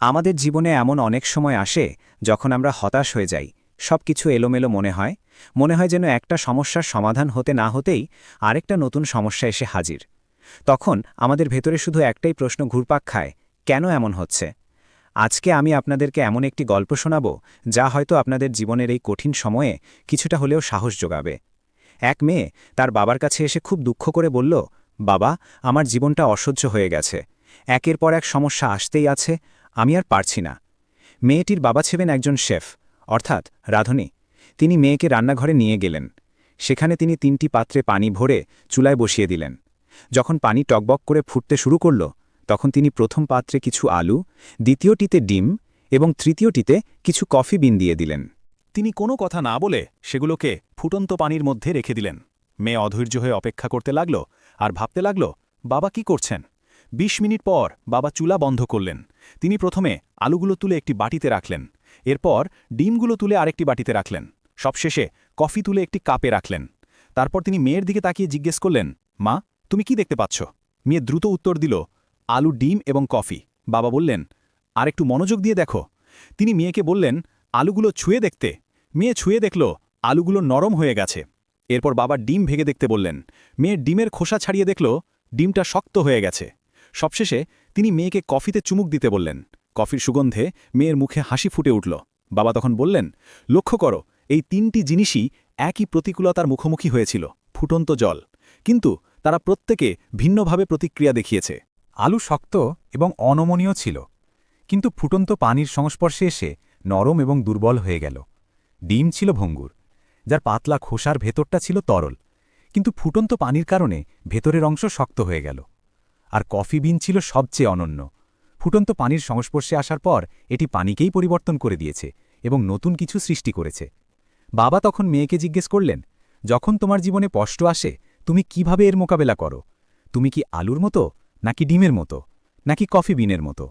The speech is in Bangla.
আমাদের জীবনে এমন অনেক সময় আসে যখন আমরা হতাশ হয়ে যাই। সব কিছু এলোমেলো মনে হয়। মনে হয় যেন একটা সমস্যার সমাধান হতে না হতেই আরেকটা নতুন সমস্যা এসে হাজির। তখন আমাদের ভেতরে শুধু একটাই প্রশ্ন ঘুরপাক খায়, কেন এমন হচ্ছে? আজকে আমি আপনাদেরকে এমন একটি গল্প শোনাব যা হয়তো আপনাদের জীবনের এই কঠিন সময়ে কিছুটা হলেও সাহস যোগাবে। এক মেয়ে তার বাবার কাছে এসে খুব দুঃখ করে বলল, বাবা, আমার জীবনটা অসহ্য হয়ে গেছে। একের পর এক সমস্যা আসতেই আছে। আমি আর পারছি না। মেয়েটির বাবা ছিলেন একজন শেফ, অর্থাৎ রাধনী। তিনি মেয়েকে রান্নাঘরে নিয়ে গেলেন। সেখানে তিনি তিনটি পাত্রে পানি ভরে চুলায় বসিয়ে দিলেন। যখন পানি টকবক করে ফুটতে শুরু করল, তখন তিনি প্রথম পাত্রে কিছু আলু, দ্বিতীয়টিতে ডিম এবং তৃতীয়টিতে কিছু কফি বিন দিয়ে দিলেন। তিনি কোনো কথা না বলে সেগুলোকে ফুটন্ত পানির মধ্যে রেখে দিলেন। মেয়ে অধৈর্য হয়ে অপেক্ষা করতে লাগল আর ভাবতে লাগল, বাবা কি করছেন? ২০ মিনিট পর বাবা চুলা বন্ধ করলেন। তিনি প্রথমে আলুগুলো তুলে একটি বাটিতে রাখলেন। এরপর ডিমগুলো তুলে আরেকটি বাটিতে রাখলেন। সবশেষে কফি তুলে একটি কাপে রাখলেন। তারপর তিনি মেয়ের দিকে তাকিয়ে জিজ্ঞেস করলেন, মা, তুমি কি দেখতে পাচ্ছ? মেয়ে দ্রুত উত্তর দিল, আলু, ডিম এবং কফি। বাবা বললেন আর একটু মনোযোগ দিয়ে দেখো। তিনি মেয়েকে বললেন, আলুগুলো ছুঁয়ে দেখতে। মেয়ে ছুঁয়ে দেখল, আলুগুলো নরম হয়ে গেছে। এরপর বাবা ডিম ভেঙে দেখতে বললেন। মেয়ে ডিমের খোসা ছাড়িয়ে দেখল, ডিমটা শক্ত হয়ে গেছে। সবশেষে তিনি মেয়েকে কফিতে চুমুক দিতে বললেন। কফির সুগন্ধে মেয়ের মুখে হাসি ফুটে উঠল। বাবা তখন বললেন, লক্ষ্য করো, এই তিনটি জিনিসই একই প্রতিকূলতার মুখোমুখি হয়েছিল, ফুটন্ত জল। কিন্তু তারা প্রত্যেকে ভিন্নভাবে প্রতিক্রিয়া দেখিয়েছে। আলু শক্ত এবং অনমনীয় ছিল, কিন্তু ফুটন্ত পানির সংস্পর্শে এসে নরম এবং দুর্বল হয়ে গেল। ডিম ছিল ভঙ্গুর, যার পাতলা খোসার ভেতরটা ছিল তরল, কিন্তু ফুটন্ত পানির কারণে ভেতরের অংশ শক্ত হয়ে গেল। আর কফি বিন ছিল সবচেয়ে অনন্য। ফুটন্ত পানির সংস্পর্শে আসার পর এটি পানিকেই পরিবর্তন করে দিয়েছে এবং নতুন কিছু সৃষ্টি করেছে। বাবা তখন মেয়েকে জিজ্ঞেস করলেন, যখন তোমার জীবনে কষ্ট আসে, তুমি কীভাবে এর মোকাবেলা করো? তুমি কি আলুর মতো, নাকি ডিমের মতো, নাকি কফি বিনের মতো?